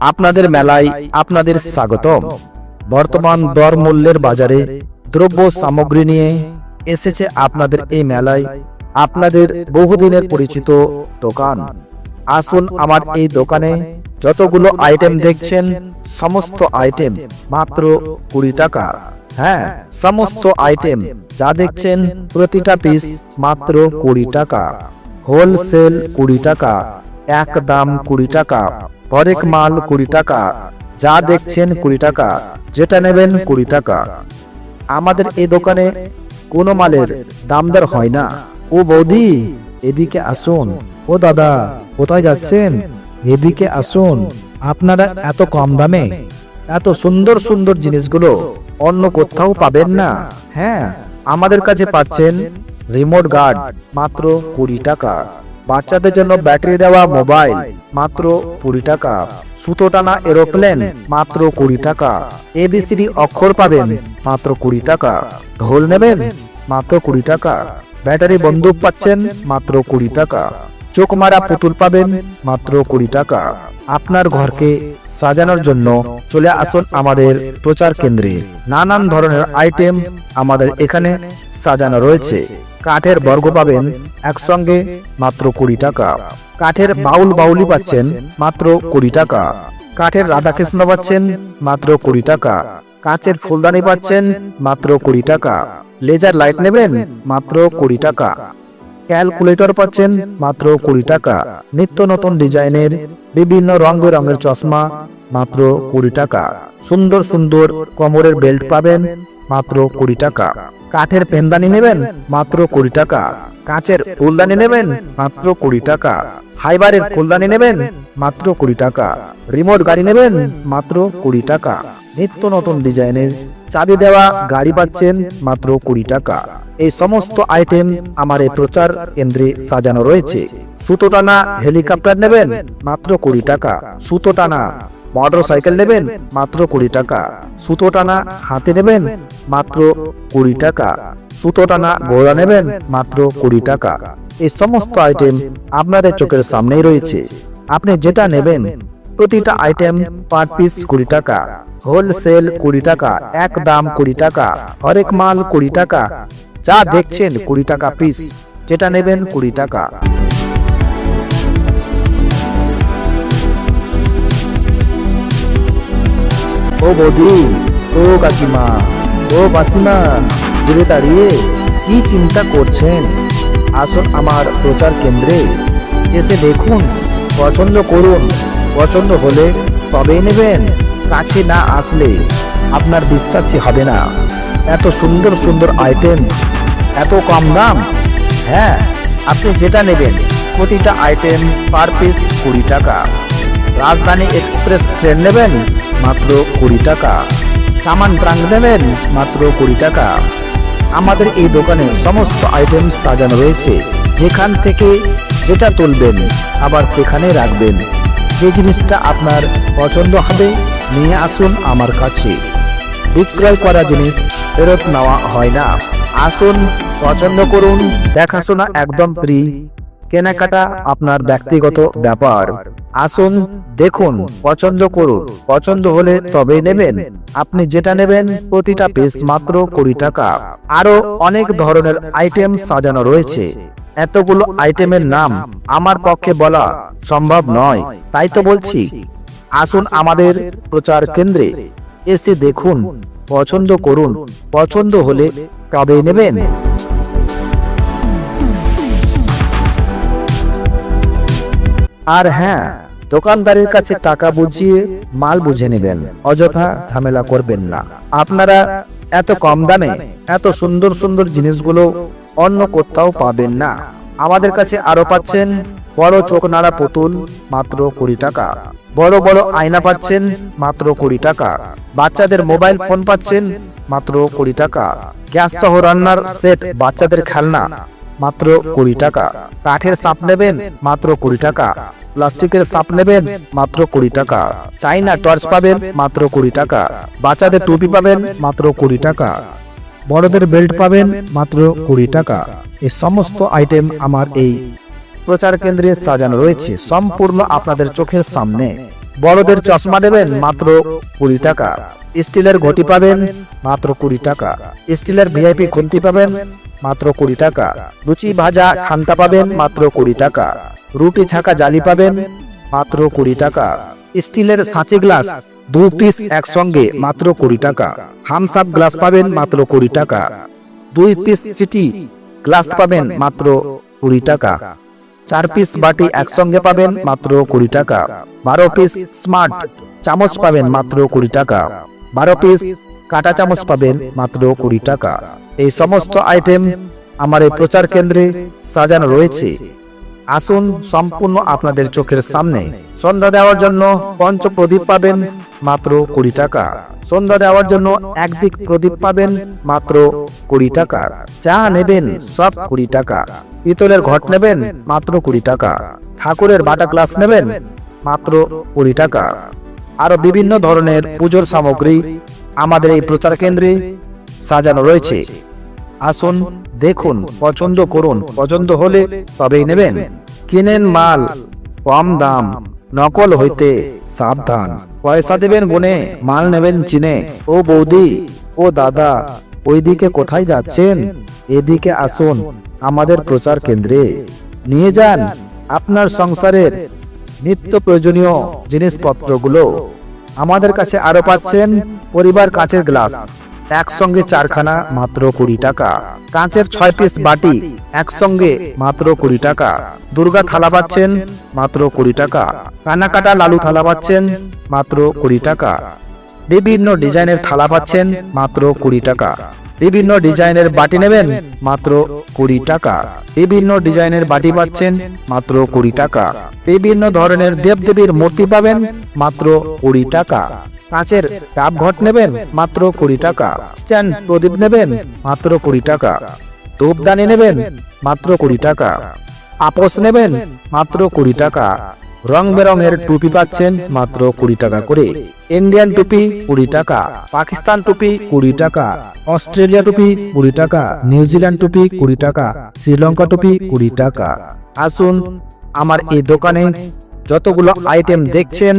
আপনাদের মেলায় আপনাদের স্বাগতম। বর্তমান দর মূল্যের বাজারে দ্রব্য সামগ্রী নিয়ে এসেছে আপনাদের এই মেলায় আপনাদের বহুদিনের পরিচিত দোকান। আসুন আমার এই দোকানে যতগুলো আইটেম দেখছেন, সমস্ত আইটেম মাত্র কুড়ি টাকা। হ্যাঁ সমস্ত আইটেম যা দেখছেন প্রতিটা পিস মাত্র কুড়ি টাকা। হোলসেল কুড়ি টাকা। এক দাম কুড়ি টাকা, হরেক মাল কুড়ি টাকা, যা দেখছেন কুড়ি টাকা, যেটা নেবেন কুড়ি টাকা। আমাদের এই দোকানে কোনো মালের দাম দর হয় না। ও বৌদি, এদিকে আসুন। ও দাদা, কোথায় যাচ্ছেন? এদিকে আসুন। আপনারা এত কম দামে, এত সুন্দর সুন্দর জিনিসগুলো অন্য কোথাও পাবেন না। হ্যাঁ আমাদের কাছে পাচ্ছেন রিমোট গার্ড মাত্র কুড়ি টাকা। বাচ্চাদের জন্য ব্যাটারি দেওয়া মোবাইল মাত্র কুড়ি টাকা। সুতো টানা এরোপ্লেন মাত্র কুড়ি টাকা। এবিসিডি অক্ষর পাবেন মাত্র কুড়ি টাকা। ঢোল নেবেন মাত্র কুড়ি টাকা। ব্যাটারি বন্দুক পাচ্ছেন মাত্র কুড়ি টাকা। চোখ মারা পুতুল পাবেন মাত্র কুড়ি টাকা। আপনার ঘরকে সাজানোর জন্য চলে আসুন আমাদের প্রচার কেন্দ্রে। নানান ধরনের আইটেম আমাদের এখানে সাজানো রয়েছে। কাঠের বর্গ পাবেন একসঙ্গে মাত্র কুড়ি টাকা। কাঠের বাউল বাউলি পাচ্ছেন মাত্র কুড়ি টাকা। কাঠের রাধাকৃষ্ণ পাচ্ছেন মাত্র কুড়ি টাকা। কাঁচের ফুলদানি পাচ্ছেন মাত্র কুড়ি টাকা। লেজার লাইট নেবেন মাত্র কুড়ি টাকা। ক্যালকুলেটর পাচ্ছেন মাত্র কুড়ি টাকা। নিত্য নতুন ডিজাইনের বিভিন্ন রং বেরঙের চশমা মাত্র কুড়ি টাকা। সুন্দর সুন্দর কোমরের বেল্ট পাবেন মাত্র কুড়ি টাকা। কাঠের পেনদানি নেবেন মাত্র কুড়ি টাকা। কাঁচের ফুলদানি নেবেন মাত্র কুড়ি টাকা। ফাইবারের ফুলদানি নেবেন মাত্র কুড়ি টাকা। রিমোট গাড়ি নেবেন মাত্র কুড়ি টাকা। নিত্য নতুন ডিজাইনের চাবি দেওয়া গাড়ি পাচ্ছেন মাত্র কুড়ি টাকা। এই সমস্ত আইটেম আমার এই প্রচার কেন্দ্রে সাজানো রয়েছে। সুতো টানা হেলিকপ্টার নেবেন মাত্র কুড়ি টাকা। সুতো টানা মোটর সাইকেল নেবেন মাত্র কুড়ি টাকা। সুতো টানা হাতে নেবেন মাত্র কুড়ি টাকা। সুতো টানা ঘোড়া নেবেন মাত্র কুড়ি টাকা। এই সমস্ত আইটেম আপনাদের চোখের সামনেই রয়েছে। আপনি যেটা নেবেন প্রতিটা আইটেম পার পিস কুড়ি টাকা হোলসেল কুড়ি টাকা, এক দাম কুড়ি টাকা, হরেক মাল কুড়ি টাকা, যা দেখছেন কুড়ি টাকা পিস যেটা নেবেন কুড়ি টাকা। ও বৌদি, ও কাকিমা, ও মাসিমা, দূরে দাঁড়িয়ে কি চিন্তা করছেন? আসুন আমার প্রচার কেন্দ্রে, এসে দেখুন, পছন্দ করুন। পছন্দ হলে তবেই নেবেন। কাছে না আসলে আপনার বিশ্বাসই হবে না। এত সুন্দর সুন্দর আইটেম এত কম দাম। হ্যাঁ আপনি যেটা নেবেন, প্রতিটা আইটেম পার পিস কুড়ি টাকা। রাজধানী এক্সপ্রেস ট্রেন নেবেন, মাত্র কুড়ি টাকা। সামান ট্রাঙ্ক নেবেন, মাত্র কুড়ি টাকা। আমাদের এই দোকানে সমস্ত আইটেম সাজানো রয়েছে। যেখান থেকে যেটা তুলবেন, আবার সেখানে রাখবেন। যে জিনিসটা আপনার পছন্দ হবে, নিয়ে আসুন আমার কাছে। বিক্রয় করা জিনিস ফেরত নেওয়া হয় না। আসুন, পছন্দ করুন, দেখাশোনা একদম ফ্রি কেনাকাটা আপনার ব্যক্তিগত ব্যাপার। আসুন দেখুন, পছন্দ করুন। পছন্দ হলে তবে নেবেন। আপনি যেটা নেবেন প্রতিটা পিস মাত্র কুড়ি টাকা। আরও অনেক ধরনের আইটেম সাজানো রয়েছে। এতগুলো আইটেমের নাম আমার পক্ষে বলা সম্ভব নয়, তাই তো বলছি। আসুন আমাদের প্রচার কেন্দ্রে এসে দেখুন, পছন্দ করুন। পছন্দ হলে তবে নেবেন। আর হ্যাঁ দোকানদারের কাছে টাকা বুঝিয়ে মাল বুঝে নেবেন, অযথা ঝামেলা করবেন না। আপনারা এত কম দামে এত সুন্দর সুন্দর জিনিসগুলো অন্য কোথাও পাবেন না। আমাদের কাছে আরও পাচ্ছেন বড় চোখ নাড়া পুতুল, মাত্র কুড়ি টাকা। বড় বড় আয়না পাচ্ছেন, মাত্র কুড়ি টাকা। বাচ্চাদের মোবাইল ফোন পাচ্ছেন, মাত্র কুড়ি টাকা। গ্যাস সহ রান্নার সেট বাচ্চাদের খেলনা মাত্র কুড়ি টাকা। কাঠের সাপ নেবেন, মাত্র কুড়ি টাকা। প্লাস্টিকের সাপ নেবেন, মাত্র কুড়ি টাকা। চাইনা টর্চ পাবেন, মাত্র কুড়ি টাকা। বাচ্চাদের টুপি পাবেন, মাত্র কুড়ি টাকা। বড়দের বেল্ট পাবেন, মাত্র কুড়ি টাকা। এই সমস্ত আইটেম আমার এই প্রচার কেন্দ্রে সাজানো রয়েছে, সম্পূর্ণ আপনাদের চোখের সামনে। বড়দের চশমা নেবেন, মাত্র কুড়ি টাকা। স্টিলের ঘটি পাবেন মাত্র কুড়ি টাকা। স্টিলের ভিআইপি খুন্তি পাবেন মাত্র কুড়ি টাকা। লুচি ভাজা ছান্তা পাবেন মাত্র কুড়ি টাকা। রুটি ছাকা জালি পাবেন মাত্র কুড়ি টাকা। স্টিলের সাঁচি গ্লাস দু পিস একসঙ্গে মাত্র কুড়ি টাকা। হামসাপ গ্লাস পাবেন মাত্র কুড়ি টাকা। দুই পিস সিটি গ্লাস পাবেন মাত্র কুড়ি টাকা। চার পিস বাটি একসঙ্গে পাবেন মাত্র কুড়ি টাকা। বারো পিস স্মার্ট চামচ পাবেন মাত্র কুড়ি টাকা। বারো পিস কাটা চামচ পাবেন মাত্র কুড়ি টাকা। এই সমস্ত আইটেম আমার এই প্রচার কেন্দ্রে সাজানো রয়েছে। আসুন সম্পূর্ণ আপনাদের চোখের সামনে। সন্ধ্যা দেওয়ার জন্য পঞ্চ প্রদীপ পাবেন মাত্র কুড়ি টাকা। সন্ধ্যা দেওয়ার জন্য একদিক প্রদীপ পাবেন মাত্র কুড়ি টাকা। চা নেবেন সব কুড়ি টাকা। পিতলের ঘট নেবেন মাত্র কুড়ি টাকা। ঠাকুরের বাটা গ্লাস নেবেন মাত্র কুড়ি টাকা। আরও বিভিন্ন ধরনের পুজোর সামগ্রী আমাদের এই প্রচার কেন্দ্রে সাজানো রয়েছে। আসুন দেখুন, পছন্দ করুন, পছন্দ হলে তবেই নেবেন। কিনেন মাল, কম দাম, নকল হইতে সাবধান। পয়সা দেবেন গুনে মাল নেবেন চিনে। ও বৌদি, ও দাদা, ওইদিকে কোথায় যাচ্ছেন? এদিকে আসুন আমাদের প্রচার কেন্দ্রে। নিয়ে যান আপনার সংসারের নিত্য প্রয়োজনীয় জিনিসপত্রগুলো আমাদের কাছে আরও পাচ্ছেন পরিবার কাঁচের গ্লাস, একসঙ্গে চারখানা মাত্র কুড়ি টাকা, কাঁচের ছয় পিস বাটি, একসঙ্গে মাত্র কুড়ি টাকা, দুর্গা থালা পাচ্ছেন মাত্র কুড়ি টাকা কানাকাটা লালু থালা পাচ্ছেন মাত্র কুড়ি টাকা, বিভিন্ন ডিজাইনের থালা পাচ্ছেন মাত্র কুড়ি টাকা। বিভিন্ন ডিজাইনের বাটি নেবেন মাত্র কুড়ি টাকা। বিভিন্ন ডিজাইনের বাটি পাচ্ছেন মাত্র কুড়ি টাকা। বিভিন্ন ধরনের দেবদেবীর মূর্তি পাবেন মাত্র কুড়ি টাকা। কাঁচের কাপ ঘট নেবেন মাত্র কুড়ি টাকা। স্ট্যান্ড প্রদীপ নেবেন মাত্র কুড়ি টাকা। ধূপদানি নেবেন মাত্র কুড়ি টাকা। আপোষ নেবেন মাত্র কুড়ি টাকা। রং বেরঙের টুপি পাচ্ছেন মাত্র কুড়ি টাকা করে। ইন্ডিয়ান টুপি কুড়ি টাকা, পাকিস্তান টুপি কুড়ি টাকা, অস্ট্রেলিয়া টুপি কুড়ি টাকা, নিউজিল্যান্ড টুপি কুড়ি টাকা, শ্রীলঙ্কা টুপি কুড়ি টাকা। আসুন আমার এই দোকানে যতগুলো আইটেম দেখছেন,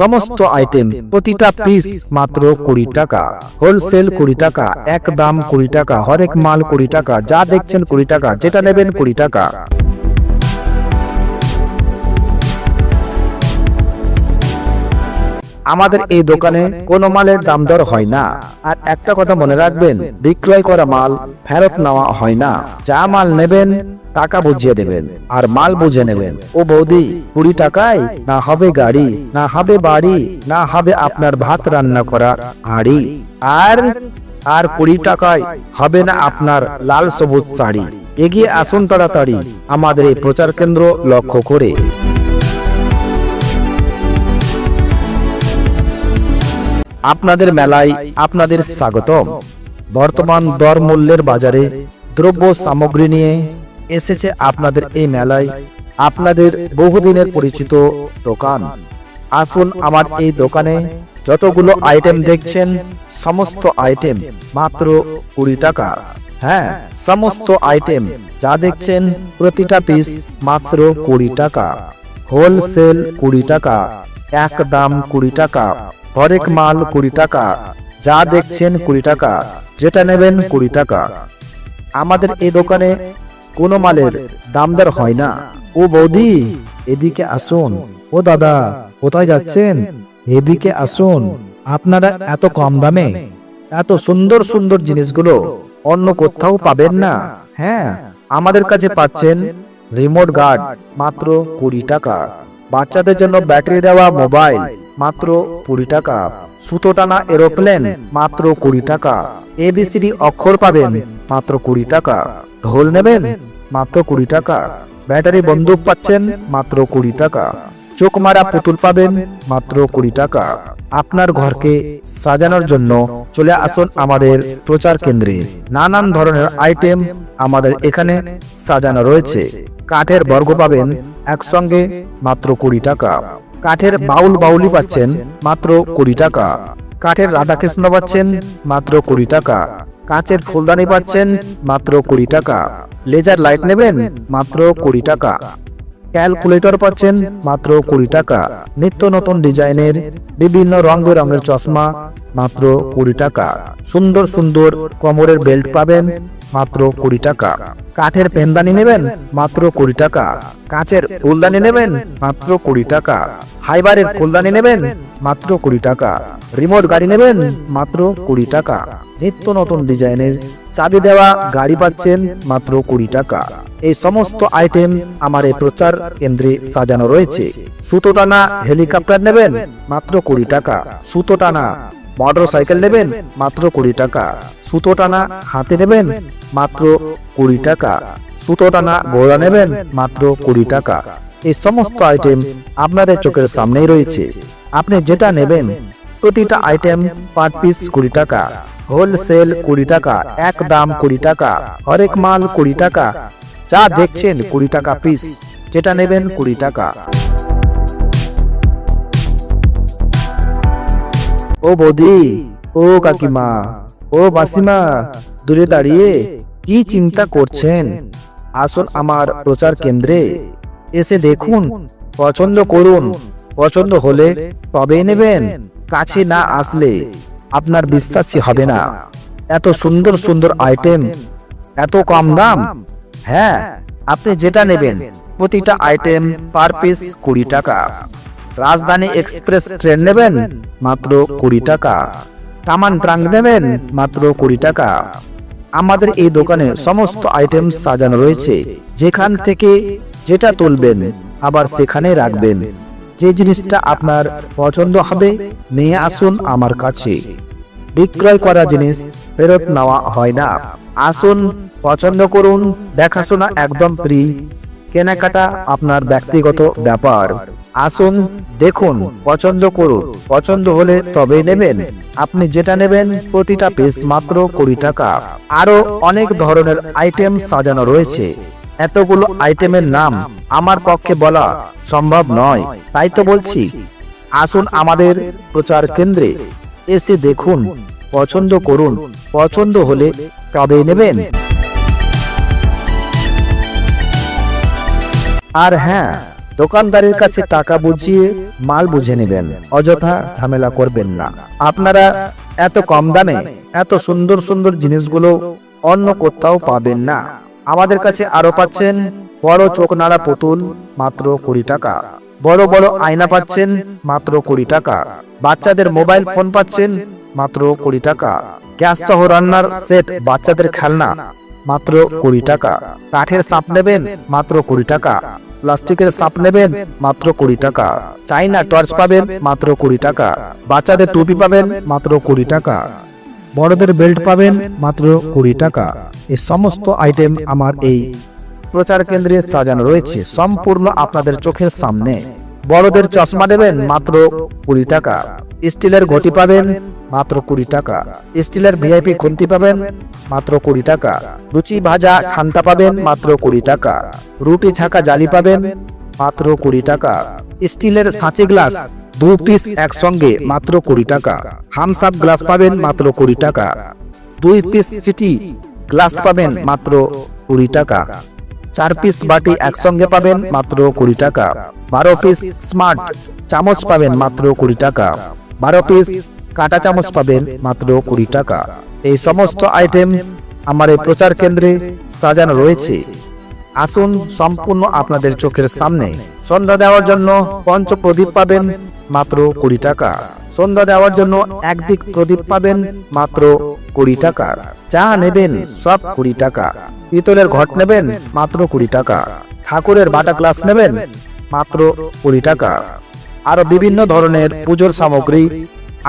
সমস্ত আইটেম প্রতিটা পিস মাত্র কুড়ি টাকা। হোলসেল কুড়ি টাকা এক দাম কুড়ি টাকা, হরেক মাল কুড়ি টাকা, যা দেখছেন কুড়ি টাকা, যেটা নেবেন কুড়ি টাকা। আমাদের এই দোকানে কোনো মালের দাম দর হয় না। আর একটা কথা মনে রাখবেন, বিক্রয় করা মাল ফেরত নেওয়া হয় না। যা মাল নেবেন, টাকা বুঝিয়ে দেবেন, আর মাল বুঝে নেবেন। ও বৌদি, কুড়ি টাকায় না হবে গাড়ি, না হবে বাড়ি, না হবে আপনার ভাত রান্না করা হাড়ি। আর আর কুড়ি টাকায় হবে না আপনার লাল সবুজ শাড়ি। এগিয়ে আসুন তাড়াতাড়ি, আমাদের এই প্রচার কেন্দ্র লক্ষ্য করে। আপনাদের মেলায় আপনাদের স্বাগতম। বর্তমান দর মূল্যের বাজারে দ্রব্য সামগ্রী নিয়ে এসেছে আপনাদের এই মেলায় আপনাদের বহুদিনের পরিচিত দোকান। আসুন আমার এই দোকানে যতগুলো আইটেম দেখছেন, সমস্ত আইটেম মাত্র কুড়ি টাকা। হ্যাঁ সমস্ত আইটেম যা দেখছেন প্রতিটা পিস মাত্র কুড়ি টাকা। হোলসেল কুড়ি টাকা। এক দাম কুড়ি টাকা, হরেক মাল কুড়ি টাকা, যা দেখছেন কুড়ি টাকা, যেটা নেবেন কুড়ি টাকা। আমাদের এই দোকানে কোনো মালের দাম দর হয় না। ও বৌদি, এদিকে আসুন। ও দাদা, কোথায় যাচ্ছেন? এদিকে আসুন। আপনারা এত কম দামে এত সুন্দর সুন্দর জিনিসগুলো অন্য কোথাও পাবেন না। হ্যাঁ আমাদের কাছে পাচ্ছেন রিমোট গার্ড মাত্র কুড়ি টাকা। বাচ্চাদের জন্য ব্যাটারি দেওয়া মোবাইল মাত্র কুড়ি টাকা। সুতো টানা এরোপ্লেন মাত্র কুড়ি টাকা। এবিসিডি অক্ষর পাবেন মাত্র কুড়ি টাকা। ঢোল নেবেন মাত্র কুড়ি টাকা। ব্যাটারি বন্দুক পাচ্ছেন মাত্র কুড়ি টাকা। চোখ মারা পুতুল পাবেন মাত্র কুড়ি টাকা। আপনার ঘরকে সাজানোর জন্য চলে আসুন আমাদের প্রচার কেন্দ্রে। নানান ধরনের আইটেম আমাদের এখানে সাজানো রয়েছে। কাঠের বর্গ পাবেন একসঙ্গে মাত্র কুড়ি টাকা। কাঠের বাউল বাউলি পাচ্ছেন মাত্র কুড়ি টাকা। কাঠের রাধাকৃষ্ণ পাচ্ছেন মাত্র কুড়ি টাকা। কাঁচের ফুলদানি পাচ্ছেন মাত্র কুড়ি টাকা। লেজার লাইট নেবেন মাত্র কুড়ি টাকা। ক্যালকুলেটর পাচ্ছেন মাত্র কুড়ি টাকা। নিত্য নতুন ডিজাইনের বিভিন্ন রং বেরঙের চশমা মাত্র কুড়ি টাকা। সুন্দর সুন্দর কোমরের বেল্ট পাবেন মাত্র কুড়ি টাকা। কাঠের পেনদানি নেবেন মাত্র কুড়ি টাকা। কাঁচের ফুলদানি নেবেন মাত্র কুড়ি টাকা। ফাইবারের ফুলদানি নেবেন মাত্র কুড়ি টাকা। রিমোট গাড়ি নেবেন মাত্র কুড়ি টাকা। নিত্য নতুন ডিজাইনের চাবি দেওয়া গাড়ি পাচ্ছেন মাত্র কুড়ি টাকা। এই সমস্ত আইটেম আমার এই প্রচার কেন্দ্রে সাজানো রয়েছে। সুতো টানা হেলিকপ্টার নেবেন, মাত্র কুড়ি টাকা। সুতো টানা মোটর সাইকেল নেবেন, মাত্র কুড়ি টাকা। সুতো টানা হাতে নেবেন, মাত্র কুড়ি টাকা। সুতো টানা ঘোড়া নেবেন, মাত্র কুড়ি টাকা। এই সমস্ত আইটেম আপনাদের চোখের সামনেই রয়েছে। আপনি যেটা নেবেন, প্রতিটা আইটেম পার পিস কুড়ি টাকা। হোলসেল কুড়ি টাকা এক দাম কুড়ি টাকা। হরেক মাল কুড়ি টাকা। যা দেখছেন কুড়ি টাকা পিস যেটা নেবেন কুড়ি টাকা। ও বৌদি, ও কাকিমা, ও মাসিমা, দূরে দাঁড়িয়ে কি চিন্তা করছেন? আসুন আমার প্রচার কেন্দ্রে। এসে দেখুন, পছন্দ করুন, পছন্দ হলে তবেই নেবেন, কাছে না আসলে আপনার বিশ্বাসই হবে না। এত সুন্দর সুন্দর আইটেম এত কম দাম হ্যাঁ আপনি যেটা নেবেন প্রতিটা আইটেম পার পিস কুড়ি টাকা। রাজধানী এক্সপ্রেস ট্রেন নেবেন মাত্র কুড়ি টাকা। কামান ট্রাঙ্ক নেবেন মাত্র কুড়ি টাকা। আমাদের এই দোকানে সমস্ত আইটেম সাজানো রয়েছে। যেখান থেকে যেটা তুলবেন আবার সেখানে রাখবেন। যে জিনিসটা আপনার পছন্দ হবে নিয়ে আসুন আমার কাছে। বিক্রয় করা জিনিস ফেরত নেওয়া হয় না। আসুন, পছন্দ করুন, দেখাশোনা একদম ফ্রি কেনাকাটা আপনার ব্যক্তিগত ব্যাপার। আসুন, দেখুন, পছন্দ করুন। পছন্দ হলে তবেই নেবেন। আপনি যেটা নেবেন, প্রতিটা পিস মাত্র কুড়ি টাকা। আরও অনেক ধরনের আইটেম সাজানো রয়েছে। এতগুলো আইটেমের নাম আমার পক্ষে বলা সম্ভব নয়। তাই তো বলছি, আসুন আমাদের প্রচার কেন্দ্রে এসে দেখুন। পছন্দ করুন, পছন্দ হলে তবে নেবেন। আর হ্যাঁ দোকানদারের কাছে টাকা বুঝিয়ে মাল বুঝে নেবেন, অযথা ঝামেলা করবেন না। আপনারা এত কম দামে এত সুন্দর সুন্দর জিনিসগুলো অন্য কোথাও পাবেন না। আমাদের কাছে আরও পাচ্ছেন বড় চোখ নাড়া পুতুল, মাত্র কুড়ি টাকা। বড় বড় আয়না পাচ্ছেন, মাত্র কুড়ি টাকা। বাচ্চাদের মোবাইল ফোন পাচ্ছেন মাত্র কুড়ি টাকা। গ্যাস সহ রান্নার সেট বাচ্চাদের খেলনা, মাত্র কুড়ি টাকা। কাঠের সাপ নেবেন, মাত্র কুড়ি টাকা। প্লাস্টিকের সাপ নেবেন, মাত্র কুড়ি টাকা। চাইনা টর্চ পাবেন, মাত্র কুড়ি টাকা। বাচ্চাদের টুপি পাবেন, মাত্র কুড়ি টাকা। বড়দের বেল্ট পাবেন, মাত্র কুড়ি টাকা। এই সমস্ত আইটেম আমার এই প্রচার কেন্দ্রে সাজানো রয়েছে। সম্পূর্ণ আপনাদের চোখের সামনে। বড়দের চশমা দেবেন মাত্র কুড়ি টাকা। স্টিলের ঘটি পাবেন মাত্র কুড়ি টাকা। স্টিলের ভিআইপি খুন্তি পাবেন মাত্র কুড়ি টাকা। লুচি ভাজা ছান্তা পাবেন মাত্র কুড়ি টাকা। রুটি ছাকা জালি পাবেন মাত্র কুড়ি টাকা। স্টিলের সাঁচি গ্লাস দু পিস একসঙ্গে মাত্র কুড়ি টাকা। হামস আপ গ্লাস পাবেন মাত্র কুড়ি টাকা। দুই পিস সিটি গ্লাস পাবেন মাত্র কুড়ি টাকা। চার পিস বাটি একসঙ্গে পাবেন মাত্র কুড়ি টাকা। বারো পিস স্মার্ট চামচ পাবেন মাত্র কুড়ি টাকা। বারো পিস কাটা চামচ পাবেন মাত্র কুড়ি টাকা। এই সমস্ত আইটেম আমার এই প্রচার কেন্দ্রে সাজানো রয়েছে। আসুন সম্পূর্ণ আপনাদের চোখের সামনে। সন্ধ্যা দেওয়ার জন্য পঞ্চ প্রদীপ পাবেন মাত্র কুড়ি টাকা। সন্ধ্যা দেওয়ার জন্য একদিক প্রদীপ পাবেন মাত্র কুড়ি টাকা। চা নেবেন সব কুড়ি টাকা। পিতলের ঘট নেবেন মাত্র কুড়ি টাকা। ঠাকুরের বাটা গ্লাস নেবেন মাত্র কুড়ি টাকা। আরও বিভিন্ন ধরনের পুজোর সামগ্রী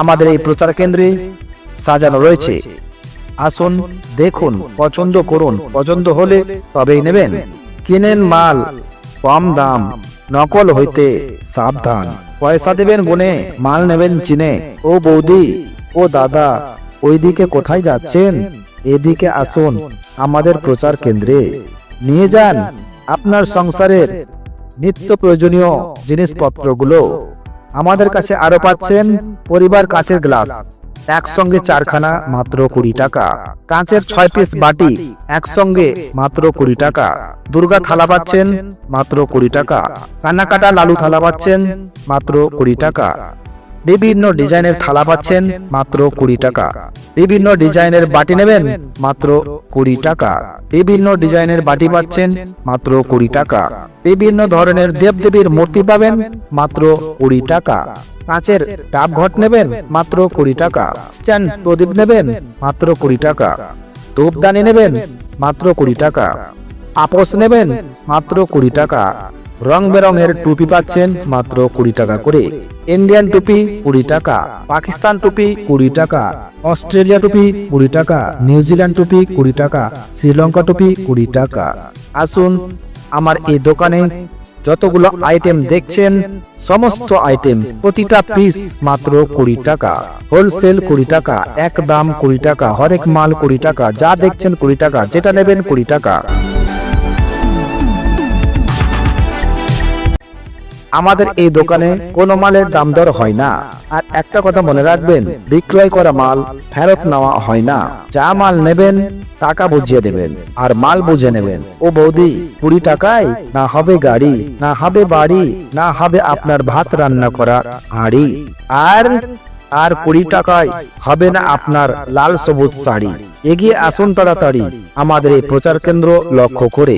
আমাদের এই প্রচার কেন্দ্রে সাজানো রয়েছে। আসুন দেখুন, পছন্দ করুন, পছন্দ হলে তবেই নেবেন। কিনেন মাল, কম দাম, নকল হইতে সাবধান। পয়সা দেবেন গুনে মাল নেবেন চিনে। ও বৌদি, ও দাদা ওইদিকে কোথায় যাচ্ছেন? এদিকে আসুন, আমাদের প্রচার কেন্দ্রে। নিয়ে যান আপনার সংসারের নিত্য প্রয়োজনীয় জিনিসপত্রগুলো। আমাদের কাছে আরও পাচ্ছেন পরিবার কাঁচের গ্লাস, একসঙ্গে চারখানা মাত্র কুড়ি টাকা। কাঁচের ছয় পিস বাটি, একসঙ্গে মাত্র কুড়ি টাকা। দুর্গা থালা পাচ্ছেন মাত্র কুড়ি টাকা। কান্নাকাটা লালু থালা পাচ্ছেন মাত্র কুড়ি টাকা। বিভিন্ন ডিজাইনের থালা পাচ্ছেন মাত্র কুড়ি টাকা। বিভিন্ন ডিজাইনের বাটি নেবেন মাত্র কুড়ি টাকা। বিভিন্ন ডিজাইনের বাটি পাচ্ছেন মাত্র কুড়ি টাকা। বিভিন্ন ধরনের দেবদেবীর মূর্তি পাবেন মাত্র কুড়ি টাকা। কাঁচের ডাব ঘট নেবেন মাত্র কুড়ি টাকা। স্ট্যান্ড প্রদীপ নেবেন মাত্র কুড়ি টাকা। ধূপদানি নেবেন মাত্র কুড়ি টাকা। আপোষ নেবেন মাত্র কুড়ি টাকা। রং বেরঙের টুপি পাচ্ছেন মাত্র কুড়ি টাকা করে। ইন্ডিয়ান টুপি কুড়ি টাকা, পাকিস্তান টুপি কুড়ি টাকা, অস্ট্রেলিয়া টুপি কুড়ি টাকা, নিউজিল্যান্ড টুপি কুড়ি টাকা, শ্রীলঙ্কা টুপি কুড়ি টাকা। আসুন আমার এই দোকানে যতগুলো আইটেম দেখছেন, সমস্ত আইটেম প্রতিটা পিস মাত্র কুড়ি টাকা। হোলসেল কুড়ি টাকা এক দাম কুড়ি টাকা, হরেক মাল কুড়ি টাকা, যা দেখছেন কুড়ি টাকা, যেটা নেবেন কুড়ি টাকা। আমাদের এই দোকানে কোনো মালের দাম দর হয় না। আর একটা কথা মনে রাখবেন, বিক্রয় করা মাল ফেরত নেওয়া হয় না। যা মাল নেবেন, টাকা বুঝিয়ে দেবেন, আর মাল বুঝে নেবেন। ও বৌদি, কুড়ি টাকায় না হবে গাড়ি, না হবে বাড়ি, না হবে আপনার ভাত রান্না করা হাঁড়ি। আর আর কুড়ি টাকায় হবে না আপনার লাল সবুজ শাড়ি। এগিয়ে আসুন তাড়াতাড়ি, আমাদের এই প্রচার কেন্দ্র লক্ষ্য করে।